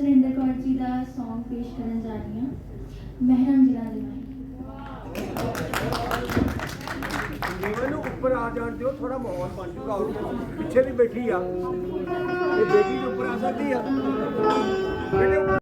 ਸੁਰਿੰਦਰ ਕੌਰ ਜੀ ਦਾ Song ਪੇਸ਼ ਕਰਨ ਜਾ ਰਹੀ ਹਾਂ। ਮਹਿਰਮ ਜਿਲਾ ਦੇ ਜੀਵਨ ਨੂੰ ਉੱਪਰ ਆ ਜਾਣ ਦਿਓ ਥੋੜਾ ਮਾਹੌਲ ਬਣ ਜੂਗਾ, ਹੋਰ ਪਿੱਛੇ ਵੀ ਬੈਠੀ ਆ। ਇਹ ਬੇਟੀ ਦੇ ਉੱਪਰ ਆ ਸਕਦੀ ਆ। ਬੇਟੇ ਉੱਪਰ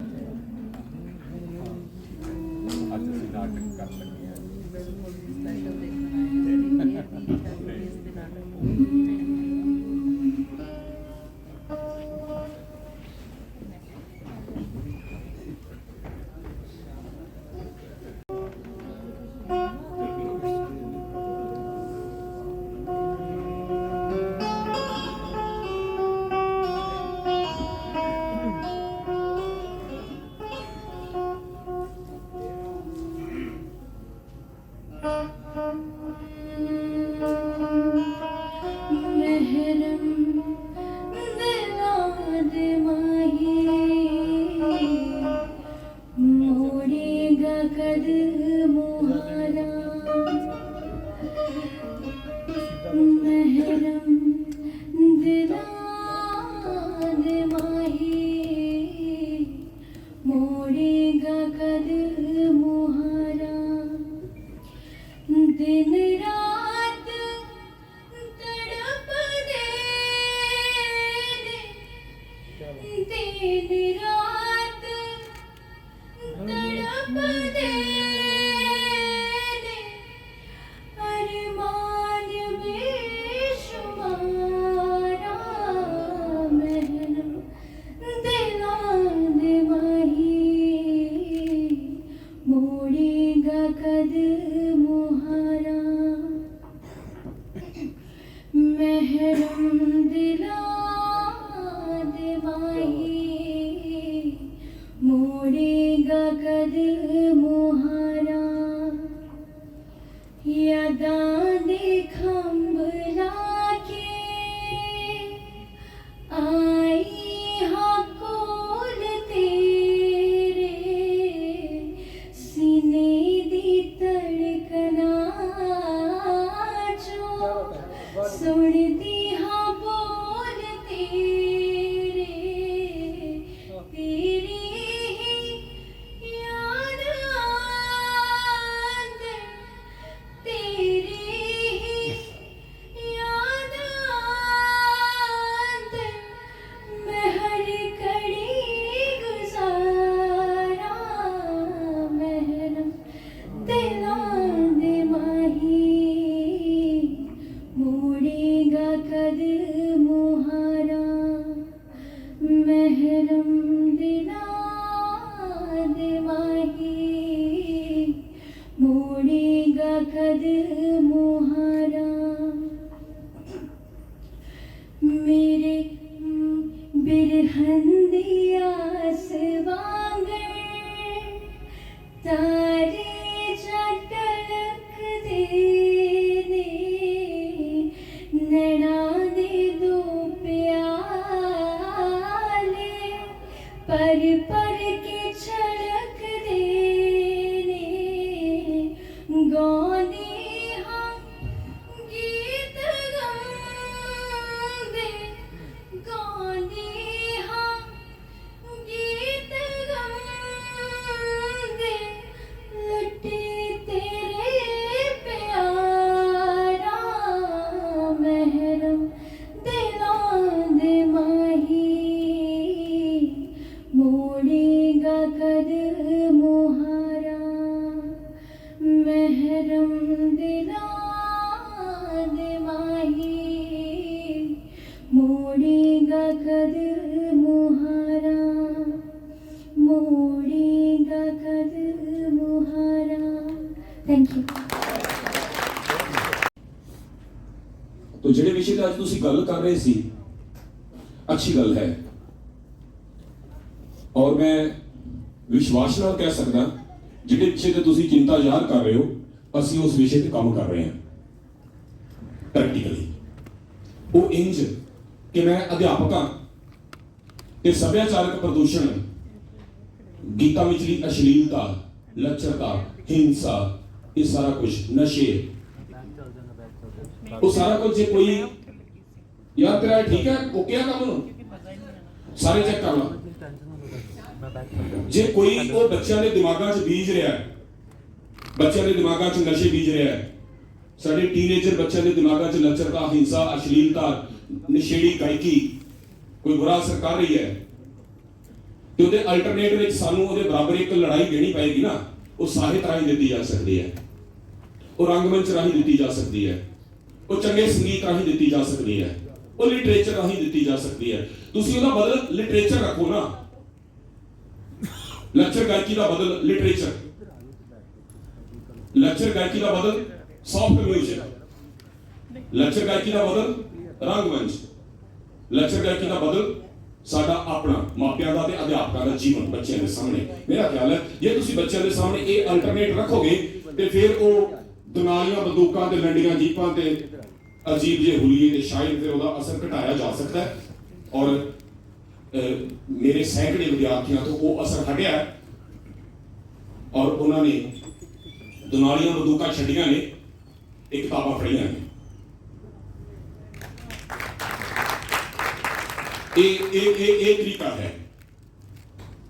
ਦਿਨ ਮੋੜੇਗਾ ਕਦ ਮੁਹਾਰਾ ਮਹਿਰਮ ਦਿਲਾਂ ਮੇਰੇ ਬਿਰਹਨ ਦੀ ਆਸ ਵਾਂਗਰ ਤਾਰੇ ਮਹਿਰਮ ਦਿਲਾਂ ਦੇ ਮਾਹੀ ਮੋੜੇਗਾ ਕਦ ਮੁਹਾਰਾ ਮੋੜੇਗਾ ਕਦ ਮੁਹਾਰਾ ਥੈਂਕ ਯੂ ਤੋ ਜਿਹੜੇ ਵਿਸ਼ੇ ਤੇ ਅੱਜ ਤੁਸੀਂ ਗੱਲ ਕਰ ਰਹੇ ਸੀ ਅੱਛੀ ਗੱਲ ਹੈ ਔਰ ਮੈਂ ਵਿਸ਼ਵਾਸ ਨਾਲ ਕਹਿ ਸਕਦਾ ਜਿਹੜੇ ਵਿਸ਼ੇ ਤੇ ਤੁਸੀਂ ਚਿੰਤਾ ਜ਼ਾਹਰ ਕਰ ਰਹੇ ਹੋ, ਅਸੀਂ ਉਸ ਵਿਸ਼ੇ ਤੇ ਕੰਮ ਕਰ ਰਹੇ ਹਾਂ। ਪ੍ਰੈਕਟੀਕਲੀ ਉਹ ਇੰਜ ਕਿ ਮੈਂ ਅਧਿਆਪਕ ਹਾਂ ਤੇ ਸੱਭਿਆਚਾਰਕ ਪ੍ਰਦੂਸ਼ਣ ਗੀਤਾਂ ਵਿਚਲੀ ਅਸ਼ਲੀਲਤਾ ਲੱਚਰਤਾ ਹਿੰਸਾ, ਇਹ ਸਾਰਾ ਕੁਝ ਨਸ਼ੇ ਉਹ ਸਾਰਾ ਕੁਝ ਜੇ ਕੋਈ ਯਾਰ ਤੇਰਾ ਠੀਕ ਹੈ, ਓਕੇ ਆ ਕੰਮ ਨੂੰ? ਸਾਰੇ ਚੈੱਕ ਕਰ ਲਾ ਜੇ ਕੋਈ ਉਹ ਬੱਚਿਆਂ ਦੇ ਦਿਮਾਗਾਂ 'ਚ ਬੀਜ ਰਿਹਾ ਹੈ, ਬੱਚਿਆਂ ਦੇ ਦਿਮਾਗਾਂ 'ਚ ਨਸ਼ੇ ਬੀਜ ਰਿਹਾ ਹੈ, ਸਾਡੇ ਟੀਨੇਜਰ ਬੱਚਿਆਂ ਦੇ ਦਿਮਾਗਾਂ 'ਚ ਲੱਚਰਤਾ ਹਿੰਸਾ, ਅਸ਼ਲੀਲਤਾ, ਨਸ਼ੇੜੀ ਗਾਇਕੀ, ਕੋਈ ਬੁਰਾ ਅਸਰ ਕਰ ਰਹੀ ਹੈ, ਤੇ ਉਹਦੇ ਅਲਟਰਨੇਟ ਵਿੱਚ ਸਾਨੂੰ ਉਹਦੇ ਬਰਾਬਰ ਇੱਕ ਲੜਾਈ ਦੇਣੀ ਪਏਗੀ ਨਾ, ਉਹ ਸਾਹਿਤ ਰਾਹੀਂ ਦਿੱਤੀ ਜਾ ਸਕਦੀ ਹੈ। ਉਹ ਰੰਗਮੰਚ ਰਾਹੀਂ ਦਿੱਤੀ ਜਾ ਸਕਦੀ ਹੈ, ਉਹ ਚੰਗੇ ਸੰਗੀਤ ਰਾਹੀਂ ਦਿੱਤੀ ਜਾ ਸਕਦੀ ਹੈ, ਉਹ ਲਿਟਰੇਚਰ ਰਾਹੀਂ ਦਿੱਤੀ ਜਾ ਸਕਦੀ ਹੈ। ਤੁਸੀਂ ਉਹਦਾ ਬਦਲ ਲਿਟਰੇਚਰ ਰੱਖੋ ਨਾ ਲੈਕਚਰ ਗਾਇਕੀ ਦਾ ਬਦਲ ਲਿਟਰੇਚਰ ਲੈਕਚਰ ਗਾਇਕੀ ਦਾ ਬਦਲ ਸੌਫਟ ਮਿਊਜ਼ਿਕ ਲੈਕਚਰ ਗਾਇਕੀ ਦਾ ਬਦਲ ਰੰਗਮੰਚ ਲੈਕਚਰ ਗਾਇਕੀ ਦਾ ਬਦਲ ਸਾਡਾ ਆਪਣਾ ਮਾਪਿਆਂ ਦਾ ਤੇ ਅਧਿਆਪਕਾਂ ਦਾ ਜੀਵਨ ਬੱਚਿਆਂ ਦੇ ਸਾਹਮਣੇ ਮੇਰਾ ਖਿਆਲ ਹੈ ਜੇ ਤੁਸੀਂ ਬੱਚਿਆਂ ਦੇ ਸਾਹਮਣੇ ਇਹ ਅਲਟਰਨੇਟ ਰੱਖੋਗੇ ਤੇ ਫਿਰ ਉਹ ਦੁਨਾਲੀਆਂ ਬੰਦੂਕਾਂ ਤੇ ਲੰਡੀਆਂ ਜੀਪਾਂ ਤੇ ਅਜੀਬ ਜਿਹੇ ਹੁਲੀਏ ਤੇ ਸ਼ਾਇਦ ਫਿਰ ਉਹਦਾ ਅਸਰ ਘਟਾਇਆ ਜਾ ਸਕਦਾ ਹੈ ਔਰ ਮੇਰੇ ਸੈਂਕੜੇ ਵਿਦਿਆਰਥੀਆਂ ਤੋਂ ਉਹ ਅਸਰ ਹਟਿਆ ਔਰ ਉਹਨਾਂ ਨੇ ਦੁਨਾਲੀਆਂ ਬੰਦੂਕਾਂ ਛੱਡੀਆਂ ਨੇ ਇਹ ਕਿਤਾਬਾਂ ਪੜ੍ਹੀਆਂ ਨੇ। ਇਹ ਇਹ ਇਹ ਇਹ ਤਰੀਕਾ ਹੈ।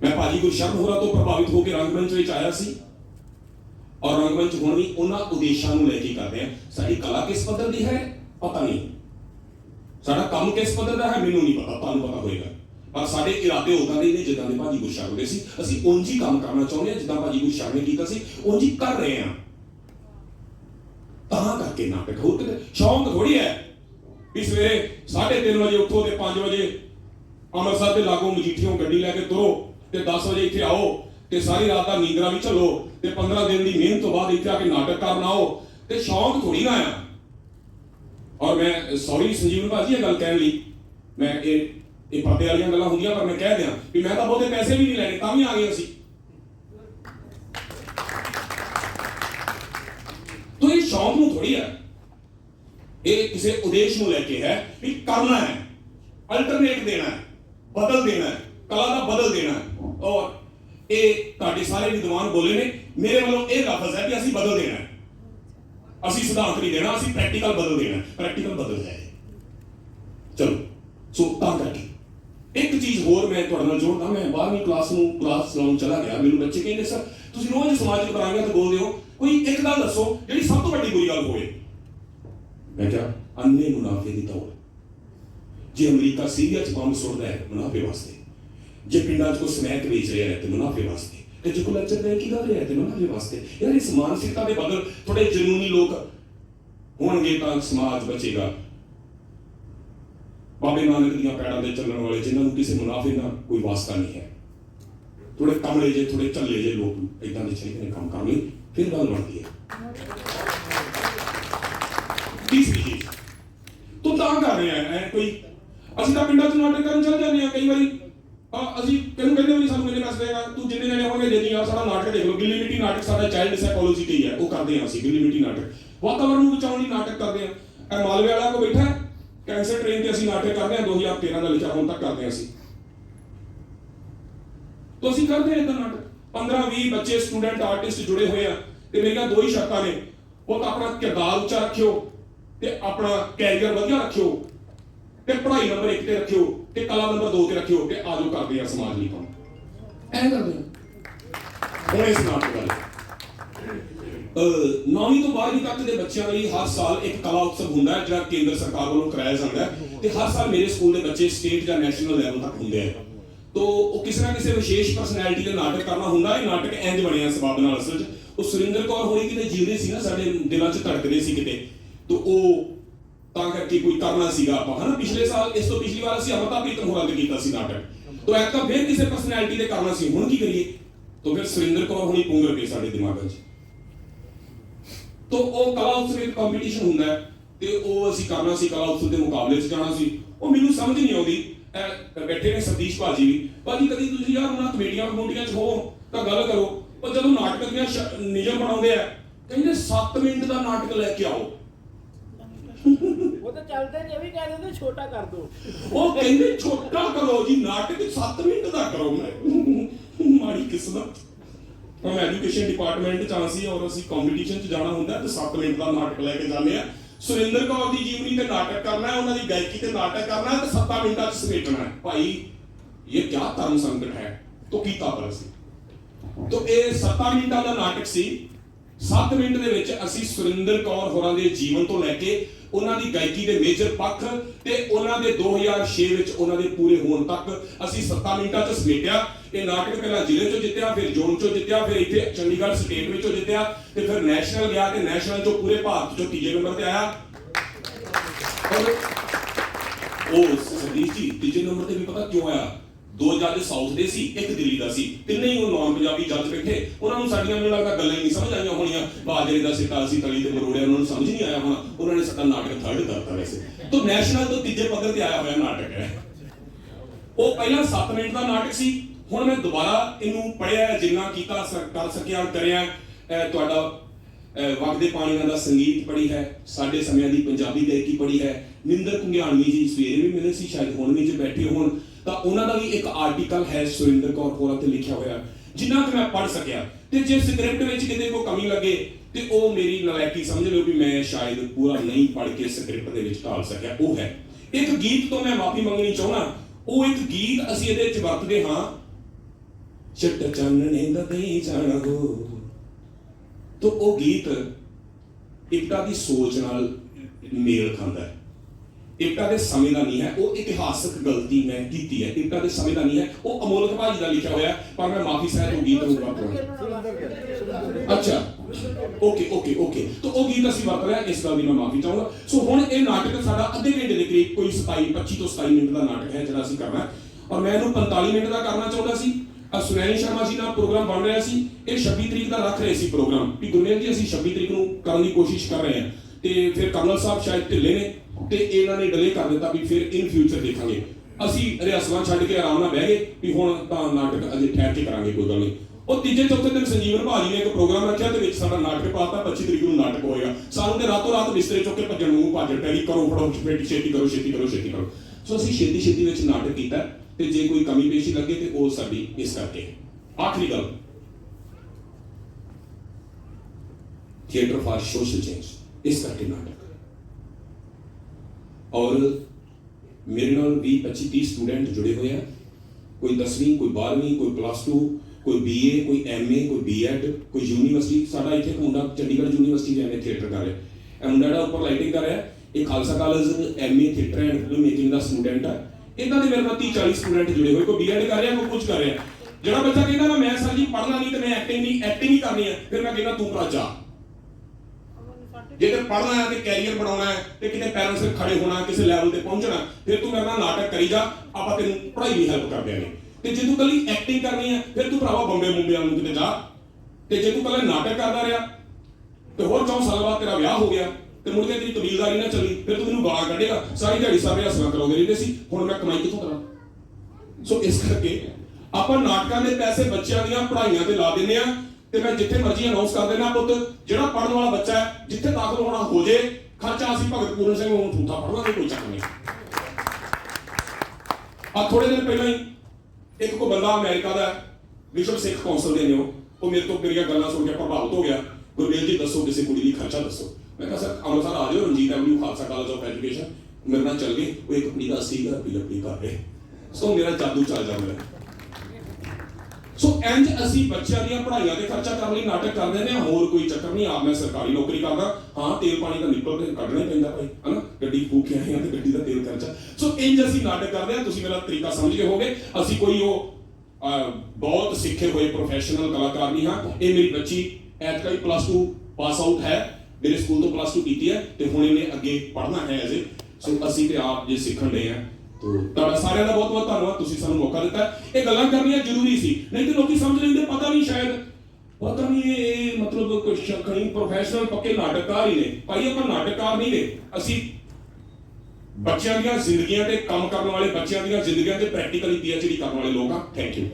ਮੈਂ ਭਾਜੀ ਗੁਰਸ਼ਰਨ ਹੋਰਾਂ ਤੋਂ ਪ੍ਰਭਾਵਿਤ ਹੋ ਕੇ ਰੰਗਮੰਚ ਵਿੱਚ ਆਇਆ ਸੀ। ਔਰ ਰੰਗਮੰਚ ਹੁਣ ਵੀ ਉਹਨਾਂ ਉਦੇਸ਼ਾਂ ਨੂੰ ਲੈ ਕੇ ਕਰਦੇ ਆ ਸਾਡੀ ਕਲਾ ਕਿਸ ਪੱਧਰ ਦੀ ਹੈ? ਪਤਾ ਨਹੀਂ। ਸਾਡਾ ਕੰਮ ਕਿਸ ਪੱਧਰ ਦਾ ਹੈ? ਮੈਨੂੰ ਨਹੀਂ ਪਤਾ। ਤੁਹਾਨੂੰ ਪਤਾ ਹੋਏਗਾ। ਪਰ ਸਾਡੇ ਇਰਾਦੇ ਉਦਾਂ ਦੇ ਨੇ ਜਿੱਦਾਂ ਦੇ ਭਾਜੀ ਗੁਰਸ਼ਰਨ ਦੇ ਸੀ, ਅਸੀਂ ਉਂਝ ਹੀ ਕੰਮ ਕਰਨਾ ਚਾਹੁੰਦੇ ਹਾਂ, ਜਿੱਦਾਂ ਭਾਜੀ ਗੁਰਸ਼ਰਨ ਨੇ ਕੀਤਾ ਸੀ, ਉਂਝ ਹੀ ਕਰ ਰਹੇ ਹਾਂ। ਤਾਂ ਕਰਕੇ ਨਾਟਕ ਹੋਰ ਕਿਤੇ ਸ਼ੌਂਕ ਥੋੜੀ ਹੈ ਵੀ ਸਵੇਰੇ 3:30 ਵਜੇ ਉੱਠੋ ਤੇ 5 ਵਜੇ ਅੰਮ੍ਰਿਤਸਰ ਦੇ ਲਾਗੋਂ ਮਜੀਠੀਓਂ ਗੱਡੀ ਲੈ ਕੇ ਤੁਰੋ ਤੇ 10 ਵਜੇ ਇੱਥੇ ਆਓ ਤੇ ਸਾਰੀ ਰਾਤ ਦਾ ਨੀਂਦਰਾ ਵੀ ਝੱਲੋ ਤੇ 15 ਦਿਨ ਦੀ ਮਿਹਨਤ ਤੋਂ ਬਾਅਦ ਇੱਥੇ ਆ ਕੇ ਨਾਟਕ ਕਰਨ ਆਓ ਤੇ ਸ਼ੌਂਕ ਥੋੜੀ ਨਾ ਆ ਔਰ ਮੈਂ ਸੌਰੀ ਸੰਜੀਵ ਭਾਜੀ ਇਹ ਗੱਲ ਕਹਿਣ ਲਈ, ਮੈਂ ਇਹ ਇਹ ਪਰਦੇ ਵਾਲੀਆਂ ਗੱਲਾਂ ਹੁੰਦੀਆਂ ਪਰ ਮੈਂ ਕਹਿ ਦਿਆਂ ਵੀ ਮੈਂ ਤਾਂ ਬਹੁਤੇ ਪੈਸੇ ਵੀ ਨਹੀਂ ਲੈਣੇ, ਤਾਂ ਵੀ ਆ ਗਏ ਅਸੀਂ। ਤੋ ਇਹ ਸ਼ੌਂਕ ਨੂੰ ਥੋੜੀ ਹੈ। ਇਹ ਕਿਸੇ ਉਦੇਸ਼ ਨੂੰ ਲੈ ਕੇ ਹੈ ਵੀ ਕਰਨਾ ਹੈ ਅਲਟਰਨੇਟ ਦੇਣਾ ਹੈ, ਬਦਲ ਦੇਣਾ ਹੈ, ਕਲਾ ਦਾ ਬਦਲ ਦੇਣਾ ਹੈ। ਔਰ ਇਹ ਤੁਹਾਡੇ ਸਾਰੇ ਵਿਦਵਾਨ ਬੋਲੇ ਨੇ, ਮੇਰੇ ਵੱਲੋਂ ਇਹ ਲਫ਼ਜ਼ ਹੈ ਕਿ ਅਸੀਂ ਬਦਲ ਦੇਣਾ ਹੈ। ਅਸੀਂ ਸਿਧਾਂਤ ਨਹੀਂ ਦੇਣਾ, ਅਸੀਂ ਪ੍ਰੈਕਟੀਕਲ ਬਦਲ ਦੇਣਾ ਪ੍ਰੈਕਟੀਕਲ ਬਦਲ ਜਾਏ। ਚਲੋ, ਸੋ ਤਾਂ ਕਰਕੇ ਇੱਕ ਚੀਜ਼ ਹੋਰ ਮੈਂ ਤੁਹਾਡੇ ਨਾਲ ਜੋੜਦਾ, ਮੈਂ 12ਵੀਂ ਕਲਾਸ ਨੂੰ ਕਲਾਸ ਲਾਉਣ ਚਲਾ ਗਿਆ। ਮੈਨੂੰ ਬੱਚੇ ਕਹਿੰਦੇ, ਸਰ, ਤੁਸੀਂ ਰੋਜ਼ ਸਮਾਜਿਕ ਬੁਰਾਈਆਂ ਤੇ ਬੋਲਦੇ ਹੋ। ਕੋਈ ਇੱਕ ਗੱਲ ਦੱਸੋ, ਜਿਹੜੀ ਸਭ ਤੋਂ ਵੱਡੀ ਬੁਰੀ ਗੱਲ ਹੋਵੇ? ਮੈਂ ਕਿਹਾ, ਅੰਨੇ ਮੁਨਾਫੇ ਦੀ ਦੌੜ ਜੇ ਅਮਰੀਕਾ ਸੀਰੀਆ ਚ ਬੰਬ ਸੁੱਟਦਾ ਹੈ ਮੁਨਾਫੇ ਵਾਸਤੇ, ਜੇ ਪਿੰਡਾਂ 'ਚ ਕੋਈ ਸਮੈਕ ਵੇਚ ਰਿਹਾ ਹੈ ਤੇ ਮੁਨਾਫੇ ਵਾਸਤੇ, ਤੇ ਜੇ ਕੋਈ ਲੱਚਰ ਦੇ ਕੀ ਕਰ ਰਿਹਾ ਹੈ ਤੇ ਮੁਨਾਫੇ ਵਾਸਤੇ? ਯਾਰ, ਇਸ ਮਾਨਸਿਕਤਾ ਦੇ ਬਦਲ ਥੋੜੇ ਜਨੂਨੀ ਲੋਕ ਹੋਣਗੇ ਤਾਂ ਸਮਾਜ ਬਚੇਗਾ। ਬਾਬੇ ਨਾਨਕ ਦੀਆਂ ਪੈੜਾਂ ਦੇ ਚੱਲਣ ਵਾਲੇ, ਜਿਨ੍ਹਾਂ ਨੂੰ ਕਿਸੇ ਮੁਨਾਫੇ ਨਾਲ ਕੋਈ ਵਾਸਤਾ ਨਹੀਂ ਹੈ। ਥੋੜੇ ਕਮਲੇ ਜੇ ਥੋੜੇ ਝੱਲੇ ਜੇ ਲੋਕ ਇਦਾਂ ਦੇ ਚਾਹੀਦੇ ਨੇ ਕੰਮ ਕਰਨ ਲਈ, ਫਿਰ ਗੱਲ ਬਣਦੀ ਹੈ। ਤੀਸਰੀ ਚੀਜ਼, ਤੂੰ ਤਾਂ ਕਰ ਰਿਹਾ ਹੈ ਕੋਈ, ਅਸੀਂ ਤਾਂ ਪਿੰਡਾਂ 'ਚ ਨਾਟਕ ਕਰਨ ਚੱਲ ਜਾਂਦੇ ਆ ਕਈ ਵਾਰੀ। ਆ ਅਸੀਂ ਤੈਨੂੰ ਕਹਿੰਦੇ ਵੀ ਸਾਨੂੰ ਕਿੰਨੇ ਪੈਸੇ ਦੇਗਾ ਤੂੰ ਜਿੰਨੇ ਜਣੇ ਹੋਣਗੇ ਦੇ ਆ ਸਾਡਾ ਨਾਟਕ ਦੇਖ ਲਓ, ਗਿੱਲੀ ਮਿੱਟੀ ਨਾਟਕ ਸਾਡਾ ਚਾਈਲਡ ਸਾਈਕੋਲੋਜੀ ਤੇ ਹੀ ਹੈ, ਉਹ ਕਰਦੇ ਆ ਅਸੀਂ ਗਿੱਲੀ ਮਿੱਟੀ ਨਾਟਕ। ਵਾਤਾਵਰਣ ਨੂੰ ਬਚਾਉਣ ਲਈ ਨਾਟਕ ਕਰਦੇ ਆ ਇਹ ਮਾਲਵੇ ਵਾਲਾ ਕੋ ਬੈਠਾ ਕੈਂਸਰ ਟ੍ਰੇਨ ਤੇ ਅਸੀਂ ਨਾਟਕ ਕਰਦੇ ਆ 2013 ਦਾ ਲਿਖਿਆ, ਹੁਣ ਤੱਕ ਕਰਦੇ ਆ ਅਸੀਂ। ਤੋ ਅਸੀਂ ਕਰਦੇ ਆ ਇਦਾਂ ਨਾਟਕ। 15 20 ਬੱਚੇ ਸਟੂਡੈਂਟ ਆਰਟਿਸਟ ਜੁੜੇ ਹੋਏ ਆ ਤੇ ਮੇਰੀਆਂ ਦੋ ਹੀ ਸ਼ਰਤਾਂ ਨੇ। ਉਹ ਤਾਂ ਆਪਣਾ ਕਿਰਦਾਰ ਉੱਚਾ ਰੱਖਿਓ ਤੇ ਆਪਣਾ ਕੈਰੀਅਰ ਵਧੀਆ ਰੱਖਿਓ ਤੇ ਪੜ੍ਹਾਈ ਨੰਬਰ 1 ਤੇ ਰੱਖਿਓ ਤੇ ਕਲਾ ਨੰਬਰ 2 ਤੇ ਰੱਖਿਓ ਤੇ ਆਜੋ ਕਰਦੇ ਆ ਸਮਾਜ ਲਈ ਕੰਮ। ਐਂ ਕਰਦੇ ਹੁਣ ਇਸ ਨਾਟਕ ਵਾਲੇ ਅਹ ਤੋਂ 12ਵੀਂ ਤੱਕ ਦੇ ਬੱਚਿਆਂ ਲਈ ਹਰ ਸਾਲ ਇੱਕ ਕਲਾ ਉਤਸਵ ਹੁੰਦਾ ਹੈ, ਜਿਹੜਾ ਕੇਂਦਰ ਸਰਕਾਰ ਵੱਲੋਂ ਕਰਾਇਆ ਜਾਂਦਾ ਹੈ ਤੇ ਹਰ ਸਾਲ ਮੇਰੇ ਸਕੂਲ ਦੇ ਬੱਚੇ ਸਟੇਟ ਜਾਂ ਨੈਸ਼ਨਲ ਲੈਵਲ ਤੱਕ ਹੁੰਦੇ ਆ। ਤੋ ਉਹ ਕਿਸੇ ਨਾ ਕਿਸੇ ਵਿਸ਼ੇਸ਼ ਪਰਸਨੈਲਿਟੀ ਦੇ ਨਾਟਕ ਕਰਨਾ ਹੁੰਦਾ ਇਹ ਨਾਟਕ ਇੰਜ ਬਣਿਆ ਸਬਬ ਨਾਲ ਅਸਲ 'ਚ। ਉਹ ਸੁਰਿੰਦਰ ਕੌਰ ਹੋਣੀ ਕਿਤੇ ਜਿਉਂਦੇ ਸੀ ਨਾ, ਸਾਡੇ ਦਿਲਾਂ 'ਚ ਧੜਕਦੇ ਸੀ ਕਿਤੇ। ਤੋ ਉਹ ਤਾਂ ਕਰਕੇ ਕੋਈ ਕਰਨਾ ਸੀਗਾ ਆਪਾਂ, ਹਨਾ? ਪਿਛਲੇ ਸਾਲ, ਇਸ ਤੋਂ ਪਿਛਲੀ ਵਾਰ ਅਸੀਂ ਅਮਰਤਾ ਪ੍ਰੀਤਮ ਹੋਰਾਂ ਦੇ ਕੀਤਾ ਸੀ ਨਾਟਕ। ਤੋ ਐਕਾ ਫਿਰ ਕਿਸੇ ਪਰਸਨੈਲਿਟੀ ਦੇ ਕਰਨਾ ਸੀ, ਹੁਣ ਕੀ ਕਰੀਏ? ਤੋ ਫਿਰ ਸੁਰਿੰਦਰ ਕੌਰ ਹੋਣੀ ਪੁੰਗਰ ਪਏ ਸਾਡੇ ਦਿਮਾਗਾਂ 'ਚ। ਤੋ ਉਹ ਕਲਾ ਉਤਸਵ ਇੱਕ ਕੰਪੀਟੀਸ਼ਨ ਹੁੰਦਾ ਹੈ ਤੇ ਉਹ ਅਸੀਂ ਕਰਨਾ ਸੀ ਕਲਾ ਉਤਸਵ ਦੇ ਮੁਕਾਬਲੇ 'ਚ ਜਾਣਾ ਸੀ। ਉਹ ਮੈਨੂੰ ਸਮਝ ਨਹੀਂ ਆਉਂਦੀ। ਬੈਠੇ ਨੇ ਸਤੀਸ਼ ਭਾਜੀ ਵੀ। ਭਾਜੀ ਕਦੀ ਤੁਸੀਂ ਯਾਰ ਉਹਨਾਂ ਕਮੇਟੀਆਂ ਕਮੇਟੀਆਂ 'ਚ ਹੋ ਤਾਂ ਗੱਲ ਕਰੋ। ਪਰ ਜਦੋਂ ਨਾਟਕ ਦੀਆਂ ਨਿਯਮ ਬਣਾਉਂਦੇ ਆ ਕਹਿੰਦੇ 7 ਮਿੰਟ ਦਾ ਨਾਟਕ ਲੈ ਕੇ ਆਓ। ਉਹ ਤਾਂ ਚੱਲਦੇ ਨਹੀਂ ਇਹ ਵੀ ਕਹਿ ਦਿੰਦੇ ਛੋਟਾ ਕਰ ਦੋ। ਉਹ ਕਹਿੰਦੇ ਛੋਟਾ ਕਰੋ ਜੀ ਨਾਟਕ 7 ਮਿੰਟ ਦਾ ਕਰੋ। ਮੈਂ ਮਾੜੀ ਕਿਸਮਤ। ਮੈਂ ਐਜੂਕੇਸ਼ਨ ਡਿਪਾਰਟਮੈਂਟ ਚ ਆਂਸੀ ਔਰ ਅਸੀਂ ਕੰਪੀਟੀਸ਼ਨ ਚ ਜਾਣਾ ਹੁੰਦਾ ਤੇ 7 ਮਿੰਟ ਦਾ ਨਾਟਕ ਲੈ ਕੇ ਜਾਂਦੇ ਆ ਸੁਰਿੰਦਰ ਕੌਰ ਦੀ ਜੀਵਨੀ ਤੇ ਨਾਟਕ ਕਰਨਾ ਹੈ, ਉਹਨਾਂ ਦੀ ਗਾਇਕੀ ਤੇ ਨਾਟਕ ਕਰਨਾ ਹੈ, ਤੇ 7 ਮਿੰਟਾਂ ਚ ਸਮੇਟਣਾ ਹੈ। ਭਾਈ, ਇਹ ਕਿਆ ਧਰਮ ਸੰਕਟ ਹੈ? ਤੋਂ ਕੀਤਾ ਪਰ ਸੀ ਤੋ ਇਹ 7 ਮਿੰਟਾਂ ਦਾ ਨਾਟਕ ਸੀ। 7 ਮਿੰਟ ਦੇ ਵਿੱਚ ਅਸੀਂ ਸੁਰਿੰਦਰ ਕੌਰ ਹੋਰਾਂ ਦੇ ਜੀਵਨ ਤੋਂ ਲੈ ਕੇ ਉਹਨਾਂ ਦੀ ਗਾਇਕੀ ਦੇ ਮੇਜਰ ਪੱਖ ਤੇ ਉਹਨਾਂ ਦੇ 2006 ਵਿੱਚ ਉਹਨਾਂ ਦੇ ਪੂਰੇ ਹੋਣ ਤੱਕ ਅਸੀਂ 7 ਮਿੰਟਾਂ 'ਚ ਸਮੇਟਿਆ। ਇਹ ਨਾਟਕ ਪਹਿਲਾਂ ਜ਼ਿਲ੍ਹੇ 'ਚੋਂ ਜਿੱਤਿਆ, ਫਿਰ ਜ਼ੋਨ 'ਚੋਂ ਜਿੱਤਿਆ, ਫਿਰ ਇੱਥੇ ਚੰਡੀਗੜ੍ਹ ਸਟੇਟ ਵਿੱਚੋਂ ਜਿੱਤਿਆ ਤੇ ਫਿਰ ਨੈਸ਼ਨਲ ਗਿਆ ਤੇ ਨੈਸ਼ਨਲ 'ਚੋਂ ਪੂਰੇ ਭਾਰਤ 'ਚੋਂ ਤੀਜੇ ਨੰਬਰ ਤੇ ਆਇਆ। ਉਹ ਸਦੀਸ਼ ਜੀ, ਤੀਜੇ ਨੰਬਰ ਤੇ ਵੀ ਪਤਾ ਕਿਉਂ ਆਇਆ? ਦੋ ਜੱਜ ਸਾਊਥ ਦੇ ਸੀ, ਇੱਕ ਦਿੱਲੀ ਦਾ ਸੀ। ਤਿੰਨੇ ਹੀ ਉਹ ਨਾਨ ਪੰਜਾਬੀ ਜੱਜ ਬੈਠੇ। ਉਹਨਾਂ ਨੂੰ ਸਾਡੀਆਂ ਮੈਨੂੰ ਲੱਗਦਾ ਗੱਲਾਂ ਹੀ ਨਹੀਂ ਸਮਝ ਆਈਆਂ ਹੋਣੀਆਂ। ਬਾਜਰੇ ਦਾ ਸਿੱਟਾ ਸੀ, ਤਲੀ ਤੇ ਮਰੋੜਿਆ ਉਹਨਾਂ ਨੂੰ ਸਮਝ ਨਹੀਂ ਆਇਆ ਹੋਣਾ। ਉਹਨਾਂ ਨੇ ਸਾਡਾ ਨਾਟਕ ਥਰਡ ਕਰਤਾ ਵੈਸੇ। ਤੋਂ ਨੈਸ਼ਨਲ ਤੋਂ ਤੀਜੇ ਪੱਧਰ ਤੇ ਆਇਆ ਹੋਇਆ ਨਾਟਕ ਹੈ। ਉਹ ਪਹਿਲਾਂ 7 ਮਿੰਟ ਦਾ ਨਾਟਕ ਸੀ। ਹੁਣ ਮੈਂ ਦੁਬਾਰਾ ਇਹਨੂੰ ਪੜਿਆ ਜਿੰਨਾ ਕੀਤਾ, ਸ- ਕਰ ਸਕਿਆ, ਕਰਿਆ ਅਹ ਤੁਹਾਡਾ ਅਹ ਵਗਦੇ ਪਾਣੀਆਂ ਦਾ ਸੰਗੀਤ ਪੜ੍ਹੀ ਹੈ, ਸਾਡੇ ਸਮਿਆਂ ਦੀ ਪੰਜਾਬੀ ਗਾਇਕੀ ਪੜ੍ਹੀ ਹੈ, ਨਿੰਦਰ ਕੁੰਗਿਆਣਵੀ ਜੀ ਸਵੇਰੇ ਵੀ ਮਿਲੇ ਸੀ, ਸ਼ਾਇਦ ਹੁਣ ਵੀ ਜੇ ਬੈਠੇ ਹੋਣ, ਤਾਂ ਉਹਨਾਂ ਦਾ ਵੀ ਇੱਕ ਆਰਟੀਕਲ ਹੈ ਸੁਰਿੰਦਰ ਕੌਰ ਹੋਰਾਂ ਤੇ ਲਿਖਿਆ ਹੋਇਆ, ਜਿੰਨਾ ਕਿ ਮੈਂ ਪੜ੍ਹ ਸਕਿਆ, ਤੇ ਜੇ ਸਕ੍ਰਿਪਟ ਵਿੱਚ ਕਿਤੇ ਕੋਈ ਕਮੀ ਲੱਗੇ, ਤੇ ਉਹ ਮੇਰੀ ਨਲਾਇਕੀ ਸਮਝ ਲਓ ਵੀ ਮੈਂ ਸ਼ਾਇਦ ਪੂਰਾ ਨਹੀਂ ਪੜ੍ਹ ਕੇ ਸਕ੍ਰਿਪਟ ਦੇ ਵਿੱਚ ਢਾਲ ਸਕਿਆ, ਉਹ ਹੈ। ਇੱਕ ਗੀਤ ਤੋਂ ਮੈਂ ਮਾਫੀ ਮੰਗਣੀ ਚਾਹੁੰਦਾ, ਉਹ ਇੱਕ ਗੀਤ ਅਸੀਂ ਇਹਦੇ ਵਿੱਚ ਵਰਤਦੇ ਹਾਂ ਚਿੱਟ ਚਾਨਣੇ ਦਾ ਦੇ ਜਾਣਾ ਹੋ। ਤੋ ਉਹ ਗੀਤ ਇਕਤਾ ਦੀ ਸੋਚ ਨਾਲ ਮੇਲ ਖਾਂਦਾ ਹੈ। ਇਕਤਾ ਦੇ ਸਮੇਂ ਦਾ ਨਹੀਂ ਹੈ, ਉਹ ਇਤਿਹਾਸਕ ਗਲਤੀ ਮੈਂ ਕੀਤੀ ਹੈ। ਇਕਤਾ ਦੇ ਸਮੇਂ ਦਾ ਨਹੀਂ ਹੈ, ਉਹ ਅਮੋਲਕ ਭਾਜੀ ਦਾ ਲਿਖਿਆ ਹੋਇਆ ਪਰ ਮੈਂ ਮਾਫੀ ਸਾਹਿਬ ਉਹ ਗੀਤ ਨੂੰ ਵਰਤੂੰਗਾ ਅੱਛਾ, ਓਕੇ ਓਕੇ ਓਕੇ। ਤਾਂ ਉਹ ਗੀਤ ਅਸੀਂ ਵਰਤ ਰਿਹਾ ਇਸ ਗੱਲ ਦੀ ਮੈਂ ਮਾਫੀ ਚਾਹੂੰਗਾ। ਸੋ ਹੁਣ ਇਹ ਨਾਟਕ ਸਾਡਾ ਅੱਧੇ ਘੰਟੇ ਦੇ ਕਰੀਬ, ਕੋਈ 27 25 ਤੋਂ 27 ਮਿੰਟ ਦਾ ਨਾਟਕ ਹੈ ਜਿਹੜਾ ਅਸੀਂ ਕਰਨਾ ਔਰ ਮੈਂ ਇਹਨੂੰ 45 ਮਿੰਟ ਦਾ ਕਰਨਾ ਚਾਹੁੰਦਾ ਸੀ। ਸੁਨੈਨ ਸ਼ਰਮਾ ਜੀ ਨਾਲ ਪ੍ਰੋਗਰਾਮ ਬਣ ਰਿਹਾ ਸੀ, ਇਹ 26 ਤਰੀਕ ਦਾ ਰੱਖ ਰਹੇ ਸੀ ਪ੍ਰੋਗਰਾਮ। ਵੀ ਗੁਰਮੇਲ ਜੀ ਅਸੀਂ 26 ਤਰੀਕ ਨੂੰ ਕਰਨ ਦੀ ਕੋਸ਼ਿਸ਼ ਕਰ ਰਹੇ ਹਾਂ। ਤੇ ਫਿਰ ਕਮਲ ਸਾਹਿਬ ਸ਼ਾਇਦ ਢਿੱਲੇ ਨੇ ਤੇ ਇਹਨਾਂ ਨੇ ਡਿਲੇ ਕਰ ਦਿੱਤਾ ਵੀ ਫਿਰ ਇਨ ਫਿਊਚਰ ਦੇਖਾਂਗੇ। ਅਸੀਂ ਰਿਹਰਸਲਾਂ ਛੱਡ ਕੇ ਆਰਾਮ ਨਾਲ ਬਹਿ ਗਏ ਵੀ ਹੁਣ ਤਾਂ ਨਾਟਕ ਅਜੇ ਠਹਿਰ ਕੇ ਕਰਾਂਗੇ, ਕੋਈ ਗੱਲ ਨਹੀਂ। ਉਹ ਤੀਜੇ, ਚੌਥੇ ਦਿਨ ਸੰਜੀਵਨ ਭਾਜੀ ਨੇ ਇੱਕ ਪ੍ਰੋਗਰਾਮ ਰੱਖਿਆ ਤੇ ਵਿੱਚ ਸਾਡਾ ਨਾਟਕ ਪਾਤਾ 25 ਤਰੀਕ ਨੂੰ ਨਾਟਕ ਹੋਏਗਾ। ਸਾਨੂੰ ਤੇ ਰਾਤੋਂ ਰਾਤ ਬਿਸਤਰੇ ਚੁੱਕ ਕੇ ਭੱਜਣ ਨੂੰ ਭਾਜੜ ਪੈਰੀ ਕਰੋ ਫੜੋ ਛੇਤੀ ਛੇਤੀ ਕਰੋ ਛੇਤੀ ਕਰੋ ਛੇਤੀ ਕਰੋ। ਸੋ ਅਸੀਂ ਛੇਤੀ ਛੇਤੀ ਵਿੱਚ ਨਾਟਕ ਕੀਤਾ। ਤੇ ਜੇ ਕੋਈ ਕਮੀ ਪੇਸ਼ੀ ਲੱਗੇ ਤੇ ਉਹ ਸਾਡੀ ਇਸ ਕਰਕੇ ਆਖਰੀ ਗੱਲ। ਥੀਏਟਰ ਫਾਰ ਸੋਸ਼ਲ ਚੇਂਜ ਇਸ ਕਰਕੇ ਨਾਟਕ। ਔਰ ਮੇਰੇ ਨਾਲ 20 25 30 ਸਟੂਡੈਂਟ ਜੁੜੇ ਹੋਏ ਆ। ਕੋਈ 10ਵੀਂ ਕੋਈ 12ਵੀਂ ਕੋਈ ਪਲੱਸ 2 ਕੋਈ ਬੀਏ ਕੋਈ ਐਮਏ ਕੋਈ ਬੀਐਡ ਕੋਈ ਯੂਨੀਵਰਸਿਟੀ ਸਾਡਾ ਇੱਥੇ ਮੁੰਡਾ ਚੰਡੀਗੜ੍ਹ ਯੂਨੀਵਰਸਿਟੀ ਦੇ ਐਮਏ ਥੀਏਟਰ ਕਰ ਰਿਹਾ। ਇਹ ਮੁੰਡਾ ਜਿਹੜਾ ਉੱਪਰ ਲਾਈਟਿੰਗ ਕਰ ਰਿਹਾ, ਇਹ Khalsa college MA theatre and film making the student ਹੈ ਇਦਾਂ ਦੇ ਮੇਰੇ ਨਾਲ 30 40 ਸਟੂਡੈਂਟ ਜੁੜੇ ਹੋਏ, ਕੋਈ ਬੀਐਡ ਕਰ ਰਿਹਾ, ਕੋਈ ਕੁਝ ਕਰ ਰਿਹਾ। ਜਿਹੜਾ ਬੱਚਾ ਕਹਿੰਦਾ ਨਾ, ਮੈਂ ਸਰ ਜੀ ਪੜ੍ਹਨਾ ਨਹੀਂ ਤੇ ਮੈਂ ਐਕਟਿੰਗ ਨਹੀਂ ਐਕਟਿੰਗ ਹੀ ਕਰਨੀ ਹੈ, ਫਿਰ ਮੈਂ ਕਹਿੰਦਾ, ਤੂੰ ਭਰਾ ਜਾ। ਜੇ ਤੇ ਪੜ੍ਹਨਾ ਹੈ ਤੇ ਕੈਰੀਅਰ ਬਣਾਉਣਾ ਹੈ ਤੇ ਕਿਤੇ ਪੈਰੈਂਟਸ ਦੇ ਖੜੇ ਹੋਣਾ, ਕਿਸੇ ਲੈਵਲ ਤੇ ਪਹੁੰਚਣਾ, ਫਿਰ ਤੂੰ ਮੇਰੇ ਨਾਲ ਨਾਟਕ ਕਰੀ ਜਾ, ਆਪਾਂ ਤੈਨੂੰ ਪੜ੍ਹਾਈ ਦੀ ਹੈਲਪ ਕਰ ਦਿਆਂਗੇ। ਤੇ ਜੇ ਤੂੰ ਕੱਲੀ ਐਕਟਿੰਗ ਕਰਨੀ ਹੈ, ਫਿਰ ਤੂੰ ਭਰਾਵਾ ਬੰਬੇ ਮੁੰਬਈ ਨੂੰ ਕਿਤੇ ਜਾ। ਤੇ ਜੇ ਤੂੰ ਕੱਲਾ ਨਾਟਕ ਕਰਦਾ ਰਿਹਾ, ਤੇ ਹੋਰ 4 ਸਾਲ ਬਾਅਦ ਤੇਰਾ ਵਿਆਹ ਹੋ ਗਿਆ। ਤੇ ਮੁੜ ਕੇ ਤੇਰੀ ਕਬੀਲਦਾਰੀ ਨਾ ਚੱਲੀ, ਫਿਰ ਤੂੰ ਮੈਨੂੰ ਗਾਲਾਂ ਕੱਢੇਗਾ, ਸਾਰੀ ਦਿਹਾੜੀ ਸਾਰੇ ਹੱਸਣਾ ਕਰਾਉਂਦੇ ਰਹਿੰਦੇ ਸੀ, ਹੁਣ ਮੈਂ ਕਮਾਈ ਕਿੱਥੋਂ ਕਰਾਂ? ਸੋ ਇਸ ਕਰਕੇ ਆਪਾਂ ਨਾਟਕਾਂ ਦੇ ਪੈਸੇ ਬੱਚਿਆਂ ਦੀਆਂ ਪੜ੍ਹਾਈਆਂ ਤੇ ਲਾ ਦਿੰਦੇ ਆ ਤੇ ਮੈਂ ਜਿੱਥੇ ਮਰਜ਼ੀ ਅਨਾਉਂਸ ਕਰ ਦੇਣਾ ਪੁੱਤ, ਜਿਹੜਾ ਪੜਨ ਵਾਲਾ ਬੱਚਾ ਹੈ, ਜਿੱਥੇ ਦਾਖਲ ਹੋਣਾ ਹੋ ਜੇ, ਖਰਚਾ ਅਸੀਂ ਭਗਤ ਪੂਰਨ ਸਿੰਘ ਨੂੰ ਠੂਠਾ ਪੜਵਾਂਗੇ ਕੋਈ ਚੱਕ ਨਹੀਂ। ਆ ਥੋੜੇ ਦਿਨ ਪਹਿਲਾਂ ਹੀ ਇੱਕ ਕੋ ਬੰਦਾ ਅਮਰੀਕਾ ਦਾ ਵਿਸ਼ਵ ਸਿੱਖ ਕੌਂਸਲ ਦੇ ਨੇ ਉਹ ਉਹ ਮੇਰੇ ਤੋਂ ਮੇਰੀਆਂ ਗੱਲਾਂ ਸੁਣ ਕੇ ਪ੍ਰਭਾਵਿਤ ਹੋ ਗਿਆ। ਗੁਰਮੇਲ ਜੀ, ਦੱਸੋ ਕਿਸੇ ਕੁੜੀ ਦੀ ਖਰਚਾ ਦੱਸੋ। ਮੈਂ ਕਿਹਾ ਸਰ ਅੰਮ੍ਰਿਤਸਰ ਆ ਜਾਓ Ranjit avenue Khalsa college of education. ਮੇਰੇ ਨਾਲ ਚੱਲ ਗਏ, ਉਹ ਇੱਕ ਕੁੜੀ ਦਾ 80000 ਰੁਪਏ ਲੱਭੀ ਕਰ ਰਹੇ। ਸੋ ਮੇਰਾ ਜਾਦੂ ਚੱਲ ਜਾਂਦਾ ਹੈ। ਸੋ ਇੰਜ ਅਸੀਂ ਬੱਚਿਆਂ ਦੀਆਂ ਪੜ੍ਹਾਈਆਂ ਤੇ ਖਰਚਾ ਕਰਨ ਲਈ ਨਾਟਕ ਕਰਦੇ ਨੇ ਹੋਰ ਕੋਈ ਚੱਕਰ ਨਹੀਂ, ਆਪ ਮੈਂ ਸਰਕਾਰੀ ਨੌਕਰੀ ਕਰਦਾ। ਹਾਂ, ਤੇਲ ਪਾਣੀ ਤਾਂ ਨਿਕਲ ਕੇ ਕੱਢਣਾ ਹੀ ਪੈਂਦਾ ਭਾਈ, ਹਨਾ? ਗੱਡੀ ਫੂਕ ਕੇ ਆਏ ਹਾਂ ਤੇ ਗੱਡੀ ਦਾ ਤੇਲ ਖਰਚਾ। ਸੋ ਇੰਜ ਅਸੀਂ ਨਾਟਕ ਕਰਦੇ ਹਾਂ, ਤੁਸੀਂ ਮੇਰਾ ਤਰੀਕਾ ਸਮਝ ਗਏ ਹੋਗੇ ਅਸੀਂ ਕੋਈ ਉਹ ਬਹੁਤ ਸਿੱਖੇ ਹੋਏ ਪ੍ਰੋਫੈਸ਼ਨਲ ਕਲਾਕਾਰ ਨਹੀਂ ਹਾਂ। ਇਹ ਮੇਰੀ ਬੱਚੀ ਐਤਕਾਈ ਪਲੱਸ 2 ਪਾਸ ਆਊਟ ਹੈ। ਮੇਰੇ ਸਕੂਲ ਤੋਂ ਪਲੱਸ 2 ਕੀਤੀ ਹੈ ਤੇ ਹੁਣ ਇਹਨੇ ਅੱਗੇ ਪੜ੍ਹਨਾ ਹੈ ਐਜ਼ ਸੋ ਅਸੀਂ ਤੇ ਆਪ ਜੇ ਸਿੱਖਣ ਦੇ ਆ, ਤੋ ਤੁਹਾਡਾ ਸਾਰਿਆਂ ਦਾ ਬਹੁਤ ਬਹੁਤ ਧੰਨਵਾਦ, ਤੁਸੀਂ ਸਾਨੂੰ ਮੌਕਾ ਦਿੱਤਾ। ਇਹ ਗੱਲਾਂ ਕਰਨੀਆਂ ਜ਼ਰੂਰੀ ਸੀ, ਨਹੀਂ ਤੇ ਲੋਕੀ ਸਮਝ ਲੈਂਦੇ, ਪਤਾ ਨਹੀਂ ਸ਼ਾਇਦ, ਪਤਾ ਨਹੀਂ ਇਹ ਮਤਲਬ ਕੋਈ ਸ਼ਕਣੀ ਪ੍ਰੋਫੈਸ਼ਨਲ ਪੱਕੇ ਨਾਟਕਕਾਰ ਹੀ ਨੇ। ਭਾਈ, ਆਪਾਂ ਨਾਟਕਕਾਰ ਨਹੀਂ ਨੇ। ਅਸੀਂ ਬੱਚਿਆਂ ਦੀਆਂ ਜ਼ਿੰਦਗੀਆਂ ਤੇ ਕੰਮ ਕਰਨ ਵਾਲੇ ਬੱਚਿਆਂ ਦੀਆਂ ਜ਼ਿੰਦਗੀਆਂ ਤੇ ਪ੍ਰੈਕਟੀਕਲੀ ਪੀਐਚਡੀ ਕਰਨ ਵਾਲੇ ਲੋਕ ਆ। Thank you